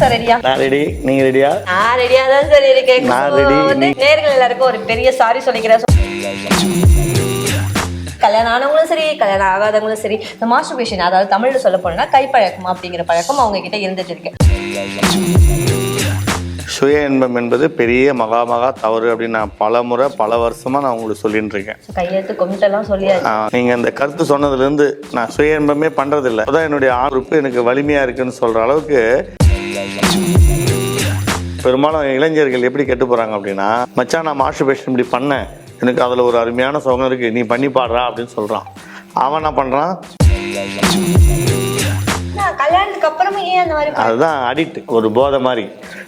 Sir ரெடியா நான் ready நீங்க ரெடியா நான் ரெடியா தான் சார் இருக்கேன். நான் நேர்கள் எல்லாருக்கும் ஒரு பெரிய சாரி சொல்லிக்கிறேன் கல்யாணம் ஆனவங்களும் சரி கல்யாணம் ஆகாதவங்களும் சரி இந்த மாஸ்டர்பேஷன் அதாவது தமிழ்ல சொல்ல போனா கைப்பழக்கம் அப்படிங்கிற பழக்கம் அவங்க கிட்ட இருந்துட்டு இருக்கு. சுய இன்பம் என்பது பெரிய மகா மகா தவறு அப்படின்னு நான் பல முறை பல வருஷமா நான் உங்களுக்கு சொல்லிட்டு இருக்கேன். கையெழுத்து கொமிட்டெல்லாம் சொல்லியாச்சு. நீங்க இந்த கருத்து சொன்னதுல இருந்து நான் சுய இன்பமே பண்றது இல்ல அதான் என்னுடைய ஆறுப்பு எனக்கு வலிமையா இருக்குன்னு சொல்ற அளவுக்கு பெரும்பாலும் இளைஞர்கள் எப்படி கெட்டு போறாங்க அப்படின்னா மச்சான் நான் மாஸ்டர்பேஷன் இப்படி பண்ணேன். எனக்கு அதுல ஒரு அருமையான சுகம் இருக்கு. நீ பண்ணி பாடுறா அப்படின்னு சொல்றான். அவன் என்ன மாதிரி அதுதான் அடிக்ட் ஒரு போதை மாதிரி.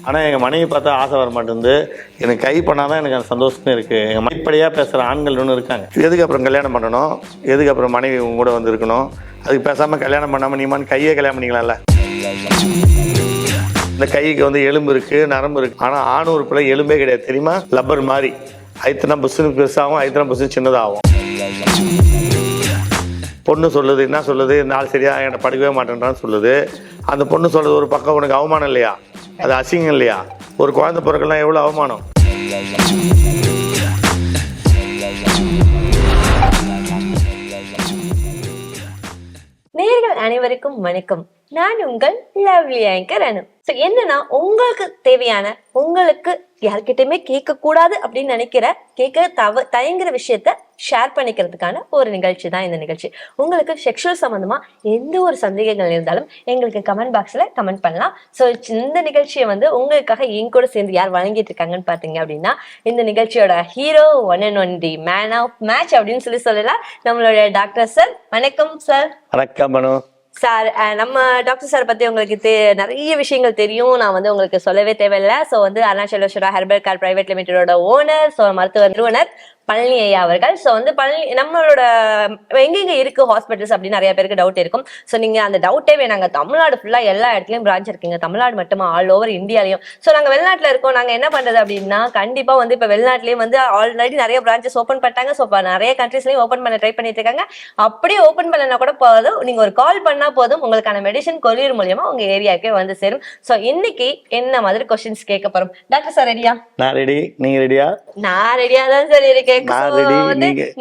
ஆனால் எங்கள் மனைவி பார்த்தா ஆசை வர மாட்டேங்குது. எனக்கு கை பண்ணாதான் எனக்கு அந்த சந்தோஷமே இருக்குது எங்கள் மனைப்படியாக பேசுகிற ஆண்கள் ஒன்று இருக்காங்க. எதுக்கு அப்புறம் கல்யாணம் பண்ணணும்? எதுக்கு அப்புறம் மனைவி உங்க கூட வந்து இருக்கணும் அதுக்கு பேசாமல் கல்யாணம் பண்ணாமல் நீமான்னு கையே கல்யாணம் பண்ணிக்கலாம்ல. இந்த கைக்கு வந்து எலும்பு இருக்குது நரம்பு இருக்குது ஆனால் ஆண் உறுப்பில் எலும்பே கிடையாது. தெரியுமா? லப்பர் மாதிரி. ஐத்தனா புஸ்ஸுன்னு பெருசாகும் ஐத்தனா பஸ்ஸு சின்னதாகும் பொண்ணு சொல்லுது என்ன சொல்லுது? இந்த ஆள் சரியா என்கிட்ட படிக்கவே மாட்டேன்றான்னு சொல்லுது. அந்த பொண்ணு சொல்றது ஒரு பக்கம் உனக்கு அவமானம் இல்லையா? அது அசிங்கம் இல்லையா? ஒரு குழந்தை பிறக்கலாம் எவ்வளோ அவமானம்? நேர்கள் அனைவருக்கும் வணக்கம். நான் உங்கள் லவ்லி ஆங்கர் அனு. ஸோ என்னன்னா உங்களுக்கு தேவையான உங்களுக்கு யார்கிட்டயுமே கேட்க கூடாது அப்படின்னு நினைக்கிற கேட்க தவ தயங்குற விஷயத்த ஷேர் பண்ணிக்கிறதுக்கான ஒரு நிகழ்ச்சி தான் இந்த நிகழ்ச்சி. உங்களுக்கு செக்ஷுவல் சம்மந்தமா எந்த ஒரு சந்தேகங்கள் இருந்தாலும் எங்களுக்கு கமெண்ட் பாக்ஸ்ல கமெண்ட் பண்ணலாம். ஸோ இந்த நிகழ்ச்சியை வந்து உங்களுக்காக என் கூட சேர்ந்து யார் வழங்கிட்டு இருக்காங்கன்னு பார்த்தீங்க அப்படின்னா இந்த நிகழ்ச்சியோட hero one and one the man of match அப்படின்னு சொல்லி சொல்லலாம். நம்மளோட டாக்டர் சார் வணக்கம் சார் வணக்கம் மனோ. சார் அஹ் நம்ம டாக்டர் சார் பத்தி உங்களுக்கு தெ- நிறைய விஷயங்கள் தெரியும். நான் வந்து உங்களுக்கு சொல்லவே தேவையில்லை. ஸோ வந்து அருணாச்சலேஸ்வரா ஹெர்பல் கார் பிரைவேட் லிமிடெடோட ஓனர் ஸோ மருத்துவ நிறுவனர். பழனி ஐயா அவர்கள். ஸோ வந்து பழனி நம்மளோட எங்கெங்க இருக்கு ஹாஸ்பிட்டல்ஸ் அப்படின்னு நிறைய பேருக்கு டவுட் இருக்கும். ஸோ நீங்க அந்த டவுட்டே வேணாங்க. தமிழ்நாடு ஃபுல்லா எல்லா இடத்துலயும் பிரான்ச் இருக்குங்க. தமிழ்நாடு மட்டுமா? All over இந்தியாலையும். ஸோ நாங்க வெளிநாட்டுல இருக்கோம். நாங்க என்ன பண்றது அப்படின்னா கண்டிப்பா வந்து இப்ப வெளிநாட்டுலயும் வந்து ஆல்ரெடி நிறைய பிரான்ச்சஸ் ஓப்பன் பண்ணிட்டாங்க. ஸோ நிறைய கண்ட்ரீஸ்லயும் ஓப்பன் பண்ண ட்ரை பண்ணிட்டு இருக்காங்க. அப்படியே ஓப்பன் பண்ணனா கூட போதும். நீங்க ஒரு கால் பண்ணா போதும். உங்களுக்கான மெடிசன் கொரியர் மூலியமா உங்க ஏரியாக்கே வந்து சேரும். சோ இன்னைக்கு என்ன மாதிரி கொஸ்டின்ஸ் கேட்க போறோம்? டாக்டர் சார் ரெடியா நான் ரெடி நீங்க ரெடியா நான் ரெடியா தான் சார் இருக்கேன்.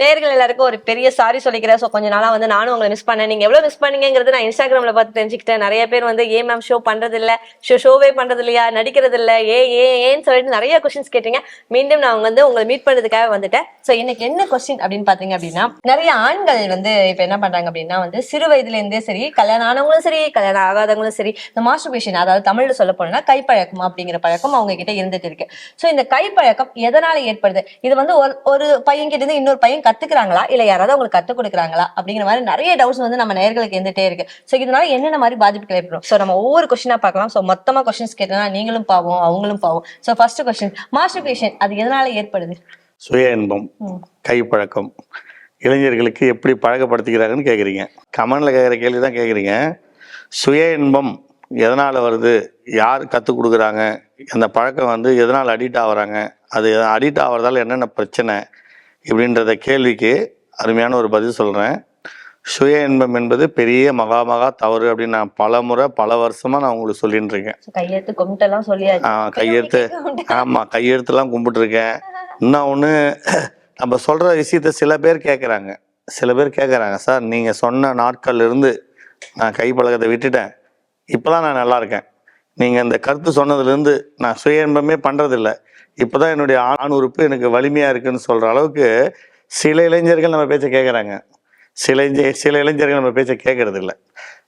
நேர்கள் எல்லாருக்கும் ஒரு பெரிய சாரி சொல்லிக்கிறேன். ஸோ கொஞ்ச நாளா வந்து நானும் உங்களை மிஸ் பண்ணேன். நீங்க எவ்வளவு மிஸ் பண்ணீங்கிறது நான் இன்ஸ்டாகிராம்ல பார்த்து தெரிஞ்சுக்கிட்டேன். நிறைய பேர் வந்து ஏ மேம் ஷோ பண்றது இல்ல ஷோ ஷோவே பண்றது இல்லையா நடிக்கிறது இல்ல ஏ ஏ ஏன்னு சொல்லிட்டு நிறைய கொஸ்டின்ஸ் கேட்டீங்க. மீண்டும் நான் வந்து உங்களை மீட் பண்றதுக்காக வந்துட்டேன். ஸோ இன்னைக்கு என்ன கொஸ்டின் அப்படின்னு பாத்தீங்க அப்படின்னா நிறைய ஆண்கள் வந்து இப்ப என்ன பண்றாங்க அப்படின்னா வந்து சிறு வயதுல இருந்தே சரி கல்யாணம் ஆனவங்களும் சரி கல்யாணம் ஆகாதவங்களும் சரி இந்த மாஸ்டர்பேஷன் அதாவது தமிழ்ல சொல்ல போனா கைப்பழக்கம் அப்படிங்கிற பழக்கம் அவங்க கிட்ட இருந்துட்டு இருக்கு. ஸோ இந்த கைப்பழக்கம் எதனால ஏற்படுது? இது வந்து ஒரு ஒரு பையன் கிட்ட இருந்து இன்னொரு பையன் கத்துக்கிறாங்களா? இல்ல யாராவது அவங்களுக்கு கத்துக் கொடுக்குறாங்களா? அப்படிங்கிற மாதிரி நிறைய டவுட்ஸ் வந்து நம்ம நேர்களுக்கு இருந்துட்டே இருக்கு. ஸோ இதனால என்னென்ன மாதிரி பாதிப்புகள் ஏற்படும்? ஸோ நம்ம ஒவ்வொரு கொஸ்டினா பார்க்கலாம். ஸோ மொத்தமா கொஸ்டின்ஸ் கேட்டோம்னா நீங்களும் பாவம் அவங்களும் பாவம். ஸோ ஃபர்ஸ்ட் கொஸ்டின் மாஸ்டர்பேஷன் அது எதனால ஏற்படுது? சுய இன்பம். கைப்பழக்கம். இளைஞர்களுக்கு எப்படி பழக்கப்படுத்திக்கிறாங்கன்னு கேட்குறீங்க கமெண்டில் கேட்குற கேள்வி தான் கேட்குறீங்க சுய இன்பம் எதனால் வருது? யார் கற்றுக் கொடுக்குறாங்க? அந்த பழக்கம் வந்து எதனால் அடிக்ட் ஆகுறாங்க? அது அடிக்ட் ஆகிறதால என்னென்ன பிரச்சனை இப்படின்றத கேள்விக்கு அருமையான ஒரு பதில் சொல்கிறேன் சுய இன்பம் என்பது பெரிய மகா மகா தவறு அப்படின்னு நான் பல முறை பல வருஷமாக நான் உங்களுக்கு சொல்லிட்டு இருக்கேன். கையெழுத்து கொமிட்டெல்லாம் சொல்லியாச்சு. ஆ, கையெழுத்து ஆமாம் கையெழுத்துலாம் கும்பிட்டுருக்கேன். இன்னும் ஒன்று நம்ம சொல்கிற விஷயத்த சில பேர் கேட்குறாங்க சில பேர் கேட்குறாங்க சார் நீங்கள் சொன்ன நாட்கள்ல இருந்து நான் கை பழக்கத்தை விட்டுட்டேன். இப்போ தான் நான் நல்லா இருக்கேன். நீங்கள் அந்த கருத்து சொன்னதுலேருந்து நான் சுய இன்பமே பண்ணுறதில்ல இப்போ தான் என்னுடைய ஆண் உறுப்பு எனக்கு வலிமையாக இருக்குன்னு சொல்கிற அளவுக்கு சில இளைஞர்கள் நம்ம பேச்சை கேட்குறாங்க சில சில இளைஞர்கள் நம்ம பேச்சை கேட்கறது இல்லை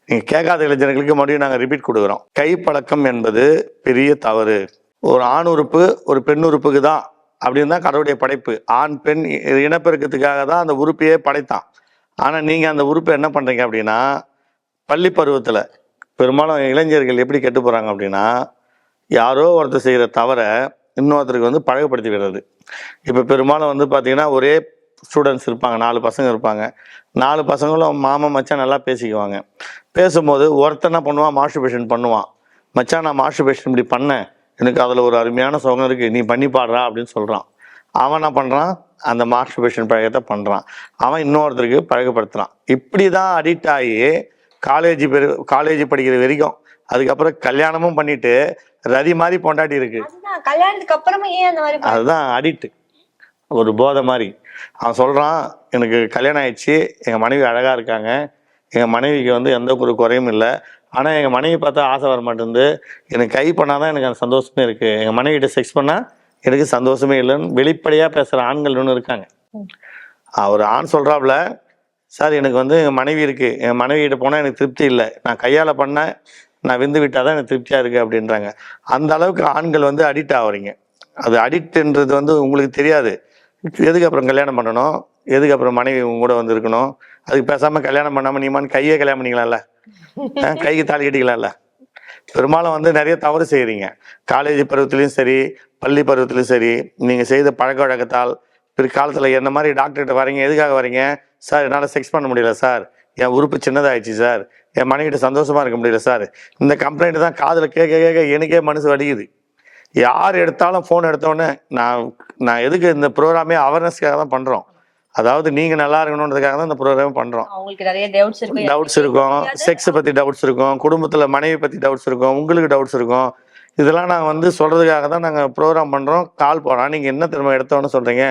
நீங்கள் கேட்காத இளைஞர்களுக்கு மறுபடியும் நாங்கள் ரிப்பீட் கொடுக்குறோம். கைப்பழக்கம் என்பது பெரிய தவறு. ஒரு ஆண் உறுப்பு ஒரு பெண் உறுப்புக்கு தான் அப்படின்னு தான் கடவுளுடைய படைப்பு. ஆண் பெண் இனப்பெருக்கத்துக்காக தான் அந்த உறுப்பையே படைத்தான். ஆனால் நீங்கள் அந்த உறுப்பை என்ன பண்ணுறீங்க அப்படின்னா பள்ளி பருவத்தில் பெரும்பாலும் இளைஞர்கள் எப்படி கெட்டு போகிறாங்க அப்படின்னா யாரோ ஒருத்தர் செய்கிற தவறை இன்னொருத்தருக்கு வந்து பழகப்படுத்தி விடுறது. இப்போ பெரும்பாலும் வந்து பார்த்தீங்கன்னா ஒரே ஸ்டூடெண்ட்ஸ் இருப்பாங்க நாலு பசங்க இருப்பாங்க. நாலு பசங்களும் மாமன் மச்சான் நல்லா பேசிக்குவாங்க. பேசும்போது ஒருத்தன் என்ன பண்ணுவான்? மாஸ்டர்பேஷன் பண்ணுவான். மச்சான் நான் மாஸ்டர்பேஷன் இப்படி பண்ணேன். எனக்கு அதில் ஒரு அருமையான சுகம் இருக்குது நீ பண்ணி பாடுறா அப்படின்னு சொல்கிறான் அவன் என்ன பண்ணுறான் அந்த மாஸ்டர்பேஷன் பழக்கத்தை பண்ணுறான் அவன் இன்னொருத்தருக்கு பழகப்படுத்துகிறான் இப்படி தான் அடிக்ட் ஆகி காலேஜ் பெரு காலேஜ் படிக்கிற வரைக்கும் அதுக்கப்புறம் கல்யாணமும் பண்ணிட்டு ரதி மாதிரி பொண்டாட்டி இருக்கு. கல்யாணத்துக்கு அப்புறமா ஏன் அந்த மாதிரி அதுதான் அடிக்ட் ஒரு போதை மாதிரி. அவன் சொல்றான் எனக்கு கல்யாணம் ஆயிடுச்சு எங்க மனைவி அழகா இருக்காங்க. எங்க மனைவிக்கு வந்து எந்த ஒரு குறையும் இல்லை. ஆனா எங்க மனைவி பார்த்தா ஆசை வர மாட்டேங்குது. எனக்கு கை பண்ணாதான் எனக்கு அந்த சந்தோஷமே இருக்கு. எங்க மனைவிட்ட செக்ஸ் பண்ணா எனக்கு சந்தோஷமே இல்லைன்னு வெளிப்படையா பேசுற ஆண்கள் ஒன்று இருக்காங்க. அவர் ஆண் சொல்றாப்புல சார் எனக்கு வந்து என் மனைவி இருக்குது என் மனைவியிட்ட போனால் எனக்கு திருப்தி இல்லை. நான் கையால் பண்ண நான் விந்து விட்டால் தான் எனக்கு திருப்தியாக இருக்குது அப்படின்றாங்க. அந்த அளவுக்கு ஆண்கள் வந்து அடிக்ட் ஆகுறீங்க அது அடிக்ட்ன்றது வந்து உங்களுக்கு தெரியாது. எதுக்கு அப்புறம் கல்யாணம் பண்ணணும்? எதுக்கு அப்புறம் மனைவி உங்க கூட வந்து இருக்கணும்? அதுக்கு பேசாமல் கல்யாணம் பண்ணாமல் நீமான்னு கையே கல்யாணம் பண்ணிக்கலாம்ல? கைக்கு தாலி கட்டிக்கலாம்ல? பெரும்பாலும் வந்து நிறைய தவறு செய்கிறீங்க காலேஜ் பருவத்திலையும் சரி பள்ளி பருவத்திலையும் சரி நீங்கள் செய்த பழக்க வழக்கத்தால் பிற்காலத்தில் என்ன மாதிரி டாக்டர்கிட்ட வரீங்க எதுக்காக வரீங்க சார் என்னால் செக்ஸ் பண்ண முடியல சார். என் உறுப்பு சின்னதாயிடுச்சு சார். என் மனைவிட்ட சந்தோஷமா இருக்க முடியல சார். இந்த கம்ப்ளைண்ட் தான் காதுல கேட்க கேட்க எனக்கே மனசு வலிக்குது. யார் எடுத்தாலும் ஃபோன் எடுத்தோடனே நான் நான் எதுக்கு இந்த ப்ரோக்ராமே அவேர்னஸ்க்காக தான் பண்றோம். அதாவது நீங்க நல்லா இருக்கணுன்றதுக்காக தான் இந்த ப்ரோக்ராம் நிறைய டவுட்ஸ் இருக்கும் டவுட்ஸ் இருக்கும். செக்ஸ் பத்தி டவுட்ஸ் இருக்கும். குடும்பத்துல மனைவி பத்தி டவுட்ஸ் இருக்கும். உங்களுக்கு டவுட்ஸ் இருக்கும். இதெல்லாம் நாங்கள் வந்து சொல்றதுக்காக தான் நாங்கள் ப்ரோக்ராம் பண்றோம். கால் போறோம் நீங்க என்ன திரும்ப எடுத்தோன்னு சொல்றீங்க?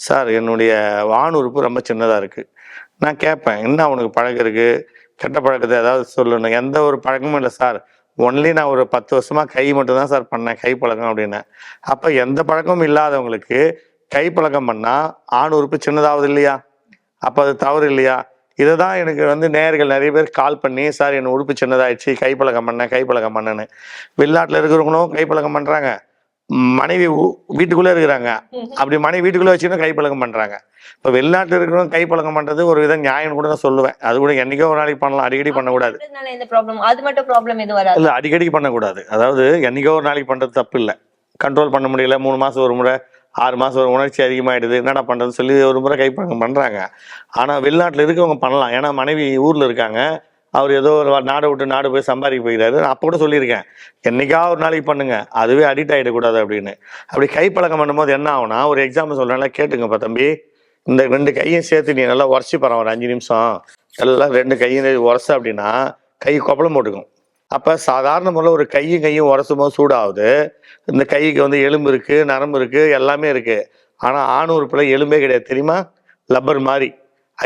சார் என்னுடைய வான் உறுப்பு ரொம்ப சின்னதா இருக்கு. நான் கேட்பேன் என்ன உனக்கு பழக்கம் இருக்கு? கெட்ட பழக்கத்தை ஏதாவது சொல்லணும் எந்த ஒரு பழக்கமும் இல்லை சார். ஒன்லி நான் ஒரு பத்து வருஷமா கை மட்டும் தான் சார் பண்ணேன் கை பழக்கம் அப்படின்னேன் அப்ப எந்த பழக்கமும் இல்லாதவங்களுக்கு கை பழக்கம் பண்ணா ஆண் உறுப்பு சின்னதாவது இல்லையா? அப்ப அது தவறு இல்லையா? இதை தான் எனக்கு வந்து நேர்கள் நிறைய பேர் கால் பண்ணி சார் என் உறுப்பு சின்னதாயிடுச்சு கைப்பழக்கம் பண்ணேன் கைப்பழக்கம் பண்ணேன்னு. வெளிநாட்டில் இருக்கிறவங்களும் கைப்பழக்கம் பண்ணுறாங்க மனைவி வீட்டுக்குள்ளே இருக்கிறாங்க. அப்படி மனைவி வீட்டுக்குள்ளே வச்சுன்னு கைப்பழக்கம் பண்ணுறாங்க இப்போ வெளிநாட்டில் இருக்கிறவங்க கைப்பழக்கம் பண்ணுறது ஒரு விதம் நியாயம் கூட நான் சொல்லுவேன். அது கூட என்னைக்கோ ஒரு நாளைக்கு பண்ணலாம். அடிக்கடி பண்ணக்கூடாது. இல்லை அடிக்கடி பண்ணக்கூடாது. அதாவது என்னைக்கோ ஒரு நாளைக்கு பண்ணுறது தப்பு இல்லை. கண்ட்ரோல் பண்ண முடியல. மூணு மாதம் ஒரு முறை ஆறு மாதம் ஒரு உணர்ச்சி அதிகமாகிடுது என்னடா பண்ணுறதுன்னு சொல்லி ஒரு முறை கைப்பழக்கம் பண்ணுறாங்க ஆனால் வெளிநாட்டில் இருக்கவங்க பண்ணலாம். ஏன்னா மனைவி ஊரில் இருக்காங்க. அவர் ஏதோ ஒரு நாடை விட்டு நாடு போய் சம்பாதிக்க போயிடாரு அப்போ கூட சொல்லியிருக்கேன் என்றைக்கா ஒரு நாளைக்கு பண்ணுங்க அதுவே அடிக்ட் ஆகிடக்கூடாது அப்படின்னு. அப்படி கைப்பழக்கம் பண்ணும்போது என்ன ஆகும்னா ஒரு எக்ஸாம்பிள் சொல்கிறேன்ல கேட்டுங்கப்பா தம்பி. இந்த ரெண்டு கையும் சேர்த்து நீ நல்லா உரச்சி போகிற ஒரு அஞ்சு நிமிஷம். எல்லாம் ரெண்டு கையும் உரச அப்படின்னா கை கொப்பளம் போட்டுக்கும். அப்போ சாதாரண முறையில் ஒரு கையும் கையும் உரசும் போது சூடாகுது. இந்த கைக்கு வந்து எலும்பு இருக்குது நரம்பு இருக்குது எல்லாமே இருக்குது ஆனால் ஆண் உறுப்புல எலும்பே கிடையாது. தெரியுமா? லப்பர் மாதிரி.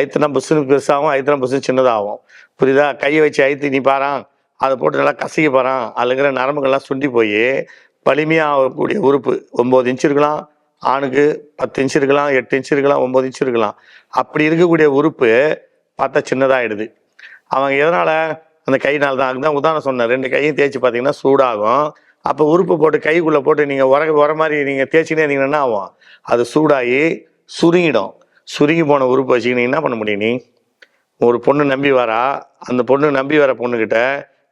ஐத்தனா புஸ்ஸுன்னு பெருசாகும் ஐத்தனா புஸ்ஸு சின்னதாகும். புரியுதா? கையை வச்சு ஐத்து நீ பாறான் அதை போட்டு நல்லா கசக்கி பாறான் அதில் நரம்புகள்லாம் சுண்டி போய் வலிமையாக ஆகக்கூடிய உறுப்பு ஒம்பது இன்ச்சு இருக்கலாம் ஆணுக்கு பத்து இன்ச் இருக்கலாம் எட்டு இன்ச்சு இருக்கலாம் ஒம்பது இன்ச்சு இருக்கலாம். அப்படி இருக்கக்கூடிய உறுப்பு பார்த்தா சின்னதாகிடுது அவங்க எதனால் அந்த கையினால் தான் அதுதான் உதாரணம் சொன்னேன். ரெண்டு கையும் தேய்ச்சி பார்த்தீங்கன்னா சூடாகும். அப்போ உறுப்பு போட்டு கைக்குள்ளே போட்டு நீங்கள் உர உர மாதிரி நீங்கள் தேய்ச்சினே இருந்தீங்கன்னா என்ன ஆகும்? அது சூடாகி சுருங்கிடும். சுருங்கி போன உறுப்பு வச்சுக்கினீங்க என்ன பண்ண முடியும் நீ? ஒரு பொண்ணு நம்பி வரா அந்த பொண்ணு நம்பி வர பொண்ணுக்கிட்ட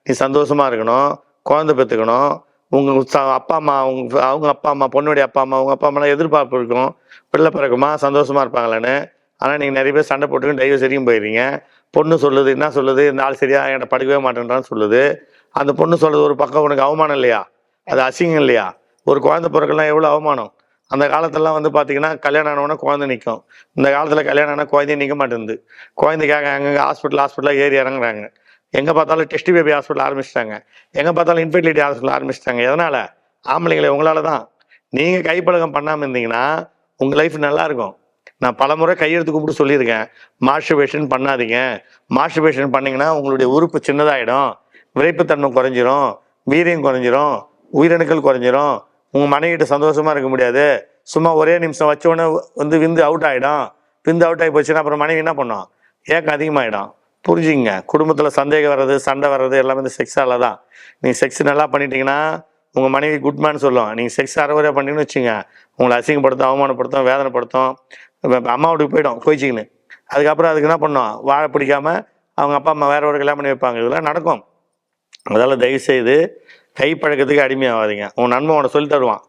நீ சந்தோஷமா இருக்கணும் குழந்தை பெற்றுக்கணும் உங்கள் அப்பா அம்மா அவங்க அவங்க அப்பா அம்மா பொண்ணுடைய அப்பா அம்மா அவங்க அப்பா அம்மாலாம் எதிர்பார்ப்பு இருக்கும். பிள்ளை பிறக்குமா சந்தோஷமா இருப்பாங்களான்னு. ஆனால் நீங்கள் நிறைய பேர் சண்டை போட்டுக்கணும் டைவர்ஸ் வரைக்கும் போயிடுறீங்க பொண்ணு சொல்லுது என்ன சொல்லுது இந்த ஆள் சரியா என்கிட்ட படிக்கவே மாட்டேன்றான்னு சொல்லுது. அந்த பொண்ணு சொல்கிறது ஒரு பக்கம் உனக்கு அவமானம் இல்லையா? அது அசிங்கம் இல்லையா? ஒரு குழந்தை பிறக்கலாம் எவ்வளோ அவமானம்? அந்த காலத்துலலாம் வந்து பார்த்தீங்கன்னா கல்யாணம் ஆனவொன்னே குழந்தை நிற்கும் இந்த காலத்தில் கல்யாணம் ஆனால் குழந்தையும் நிற்க மாட்டேங்குது. குழந்தைக்காக அங்கங்கே ஹாஸ்பிட்டல் ஹாஸ்பிட்டலாக ஏறி இறங்குறாங்க. எங்கே பார்த்தாலும் டெஸ்ட் பேபி ஹாஸ்பிட்டல் ஆரம்பிச்சிட்டாங்க. எங்கே பார்த்தாலும் இன்ஃபெர்டிலிட்டி ஹாஸ்பிட்டல் ஆரம்பிச்சிட்டாங்க. எதனால்? ஆம்பளைங்களை உங்களால் தான் நீங்கள் கைப்பழகம் பண்ணாமல் இருந்தீங்கன்னா உங்கள் லைஃப் நல்லா இருக்கும் நான் பலமுறை கையெழுத்து கூப்பிட்டு சொல்லியிருக்கேன். மாஸ்டர்பேஷன் பண்ணாதீங்க. மாஸ்டர்பேஷன் பண்ணிங்கன்னா உங்களுடைய உறுப்பு சின்னதாகிடும் விரைப்புத்தன்மை குறைஞ்சிரும். வீரியம் குறைஞ்சிரும். உயிரணுக்கள் குறைஞ்சிரும். உங்கள் மனைவிட்ட சந்தோஷமாக இருக்க முடியாது. சும்மா ஒரே நிமிஷம் வச்ச உடனே வந்து விந்து அவுட் ஆகிடும் விந்து அவுட் ஆகி போச்சுன்னா அப்புறம் மனைவி என்ன பண்ணும்? ஏக்கம் அதிகமாகிடும் புரிஞ்சுங்க குடும்பத்தில் சந்தேகம் வர்றது சண்டை வர்றது எல்லாமே இந்த செக்ஸால் தான். நீங்கள் செக்ஸ் நல்லா பண்ணிட்டீங்கன்னா உங்கள் மனைவி குட்மேன் சொல்லும். நீங்கள் செக்ஸ் அறகுறையாக பண்ணிங்கன்னு வச்சுங்க உங்களை அசிங்கப்படுத்தும் அவமானப்படுத்தும் வேதனைப்படுத்தும். இப்ப அம்மா வீட்டுக்கு போயிடும் கோயிச்சிக்கின்னு. அதுக்கப்புறம் அதுக்கு என்ன பண்ணுவோம் வாழை பிடிக்காம அவங்க அப்பா அம்மா வேற ஒரு கல்யாணம் பண்ணி வைப்பாங்க. இதெல்லாம் நடக்கும். அதால தயவு செய்து கை பழக்கத்துக்கு அடிமையாகாதீங்க உன் நண்பன் உன சொல்லி தருவான்.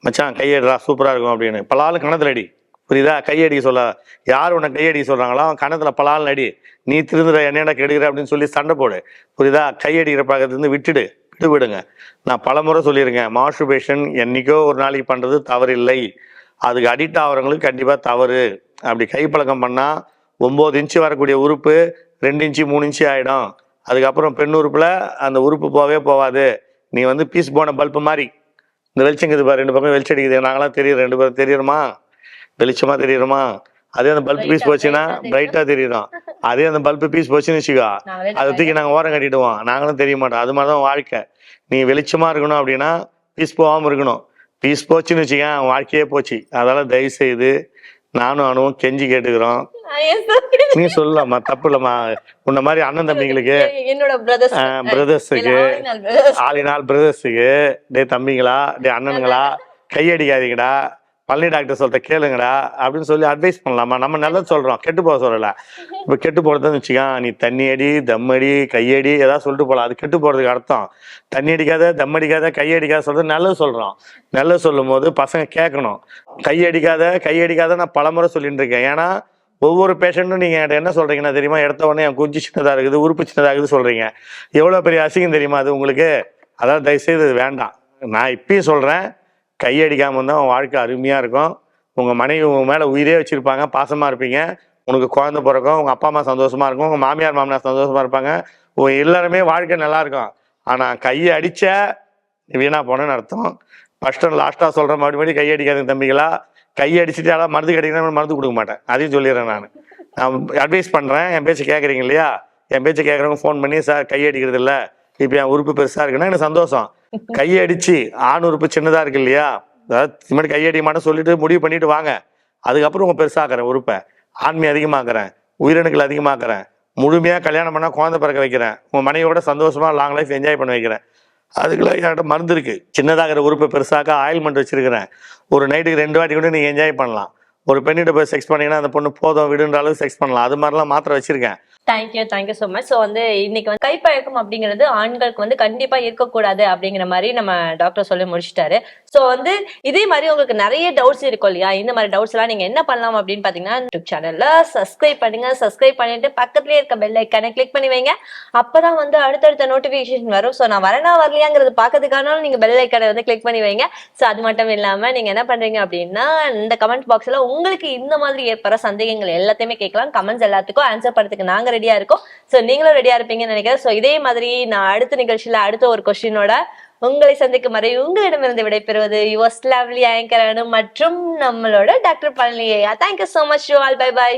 மச்சான் கையடிடா சூப்பராக இருக்கும் அப்படின்னு. பலாலும் கணத்துல அடி புரியுதா கையடிக்க சொல்ல. யார் உன்னை கையடிக்க சொல்கிறாங்களோ அவன் கணத்தில் பலால் அடி. நீ திருந்துற என்னடா கெடுக்கிற அப்படின்னு சொல்லி சண்டை போடு. புரியுதா? கையடிக்கிற பழக்கத்துலேருந்து விட்டுடு. விட்டு விடுங்க. நான் பலமுறை சொல்லியிருக்கேன். மாஸ்டர்பேஷன் என்றைக்கோ ஒரு நாளைக்கு பண்றது தவறில்லை. அதுக்கு அடிக்ட் ஆகிறவங்களுக்கு கண்டிப்பாக தவறு. அப்படி கைப்பழக்கம் பண்ணால் ஒம்பது இன்ச்சு வரக்கூடிய உறுப்பு ரெண்டு இன்ச்சு மூணு இன்ச்சு ஆகிடும் அதுக்கப்புறம் பெண் உறுப்பில் அந்த உறுப்பு போகவே போகாது நீ வந்து பீஸ் போன பல்பு மாதிரி இந்த வெளிச்சங்குது பாரு ரெண்டு பக்கம் வெளிச்சம் அடிக்குது. நாங்களாம் தெரியும் ரெண்டு பேரும் தெரியுமா? வெளிச்சமா தெரியுமா? அதே அந்த பல்ப் பீஸ் போச்சுன்னா bright ஆ தெரியும். பிரைட்டா தெரியும் அதே அந்த பல்ப் பீஸ் போச்சுன்னு வச்சுக்கோ. அதை தூக்கி நாங்கள் ஓரம் கட்டிடுவோம். நாங்களும் தெரிய மாட்டோம். அது மாதிரி தான் வாழ்க்கை. நீ வெளிச்சமா இருக்கணும் அப்படின்னா பீஸ் போகாமல் இருக்கணும். பீஸ் போச்சுன்னு வச்சுக்கேன் வாழ்க்கையே போச்சு. அதனால தயவு செய்து நானும் அணுவும் கெஞ்சி கேட்டுக்கிறோம். நீ சொல்லலாமா? தப்பு இல்லம்மா. உன்ன மாதிரி அண்ணன் தம்பிங்களுக்கு என்னோட பிரதர்ஸ் பிரதர்ஸுக்கு ஆளினால் பிரதர்ஸுக்கு டே தம்பிங்களா டே அண்ணனுங்களா கையடிக்காதீங்கடா. பள்ளி டாக்டர் சொல்லிட்ட கேளுங்கடா அப்படின்னு சொல்லி அட்வைஸ் பண்ணலாமா? நம்ம நல்லது சொல்றோம். கெட்டு போக சொல்லல. இப்ப கெட்டு போறதுன்னு வச்சுக்கா நீ தண்ணி அடி தம் அடி கையடி ஏதாவது சொல்லிட்டு போகலாம் அது கெட்டு போறதுக்கு அர்த்தம். தண்ணி அடிக்காத தம் அடிக்காத கையடிக்காத சொல்றது நல்லது சொல்றோம். நல்லது சொல்லும் போது பசங்க கேட்கணும். கையடிக்காத கையடிக்காத நான் பலமுறை சொல்லிட்டு இருக்கேன். ஏன்னா ஒவ்வொரு பேஷண்ட்டும் நீங்கள் என்கிட்ட என்ன சொல்கிறீங்கன்னா தெரியுமா? எடுத்த உடனே என் குஞ்சு சின்னதாக இருக்குது உறுப்பு சின்னதாக இருக்குது சொல்கிறீங்க எவ்வளோ பெரிய அசிங்கம் தெரியுமா அது உங்களுக்கு? அதாவது தயவுசெய்து வேண்டாம். நான் இப்பயும் சொல்கிறேன் கையடிக்காமல் இருந்தால் உன் வாழ்க்கை அருமையாக இருக்கும். உங்கள் மனைவி உங்கள் மேலே உயிரே வச்சுருப்பாங்க பாசமாக இருப்பீங்க. உனக்கு குழந்த பிறக்கும் உங்கள் அப்பா அம்மா சந்தோஷமாக இருக்கும் உங்கள் மாமியார் மாமனார் சந்தோஷமாக இருப்பாங்க. உங்கள் எல்லாருமே வாழ்க்கை நல்லாயிருக்கும் ஆனால் கையை அடித்த வீணா போனேன்னு அர்த்தம். ஃபஸ்ட்டு லாஸ்ட்டாக சொல்கிறேன் மறுபடியும் கையடிக்காதுங்க தம்பிகளா. கையடிச்சுட்டு அதான் மருந்து கிடைக்கணும் மருந்து கொடுக்க மாட்டேன். அதையும் சொல்லிடுறேன் நான். நான் அட்வைஸ் பண்ணுறேன் என் பேச்சு கேட்குறீங்க இல்லையா? என் பேச்சு கேட்குறவங்க ஃபோன் பண்ணி சார் கையடிக்கிறது இல்லை இப்போ என் உறுப்பு பெருசாக இருக்குன்னா எனக்கு சந்தோஷம். கையடிச்சு ஆண் உறுப்பு சின்னதாக இருக்கு இல்லையா? அதாவது இது கையடி கையடிக்க மாட்டேன் சொல்லிட்டு முடிவு பண்ணிட்டு வாங்க. அதுக்கப்புறம் உங்க பெருசாக்குறேன் உறுப்பை. ஆண்மை அதிகமாக்குறேன். உயிரணுக்கள் அதிகமாக்குறேன். முழுமையாக கல்யாணம் பண்ணால் குழந்தை பிறக்க வைக்கிறேன். உங்கள் மனைவியோட சந்தோஷமா லாங் லைஃப் என்ஜாய் பண்ண வைக்கிறேன். அதுக்குள்ள என்கிட்ட மருந்து இருக்கு. சின்னதாகிற உறுப்பை பெருசாக ஆயில்மெண்ட் வச்சிருக்கிறேன். ஒரு நைட்டுக்கு ரெண்டு வாட்டி கூட நீங்கள் என்ஜாய் பண்ணலாம். ஒரு பெண்ணிட்ட போய் செக்ஸ் பண்ணீங்கன்னா அந்த பொண்ணு போதும் விடுன்ற அளவுக்கு செக்ஸ் பண்ணலாம். அது மாதிரிலாம் மாத்திரை வச்சிருக்கேன். Thank you thank you so much so வந்து இன்னைக்கு வந்து கைப்பழக்கம் அப்படிங்கிறது ஆண்களுக்கு வந்து கண்டிப்பா இருக்கக்கூடாது அப்படிங்கிற மாதிரி நம்ம டாக்டர் சொல்லி முடிச்சிட்டாரு. ஸோ வந்து இதே மாதிரி உங்களுக்கு நிறைய டவுட்ஸ் இருக்கும் இல்லையா? இந்த மாதிரி டவுட்ஸ் எல்லாம் நீங்க என்ன பண்ணலாம் அப்படின்னு பாத்தீங்கன்னா யூடியூப் சேனல்ல சப்ஸ்கிரைப் பண்ணுங்க. சப்ஸ்கிரைப் பண்ணிட்டு பக்கத்துலேயே இருக்க பெல் ஐக்கானை கிளிக் பண்ணி வைங்க. அப்பதான் வந்து அடுத்தடுத்த நோட்டிபிகேஷன் வரும். ஸோ நான் வரனா வரலையாங்கிறது பார்க்கறதுக்கானாலும் நீங்க பெல் ஐக்கானை வந்து கிளிக் பண்ணி வைங்க. ஸோ அது மட்டும் இல்லாம நீங்க என்ன பண்றீங்க அப்படின்னா இந்த கமெண்ட் பாக்ஸ்ல உங்களுக்கு இந்த மாதிரி ஏற்படுற சந்தேகங்கள் எல்லாத்தையுமே கேட்கலாம். கமெண்ட்ஸ் எல்லாத்துக்கும் ஆன்சர் பண்ணுறதுக்கு நாங்க ரெடியா இருக்கோம். ஸோ நீங்களும் ரெடியா இருப்பீங்கன்னு நினைக்கிறேன். ஸோ இதே மாதிரி நான் அடுத்த நிகழ்ச்சியில அடுத்த ஒரு கொஸ்டினோட உங்களை சந்திக்கும் வரை உங்களிடமிருந்து விடைபெறுவது யுவர்ஸ் லவ்லி ஆங்கர் அனு மற்றும் நம்மளோட doctor பழனியா thank you so much you all bye bye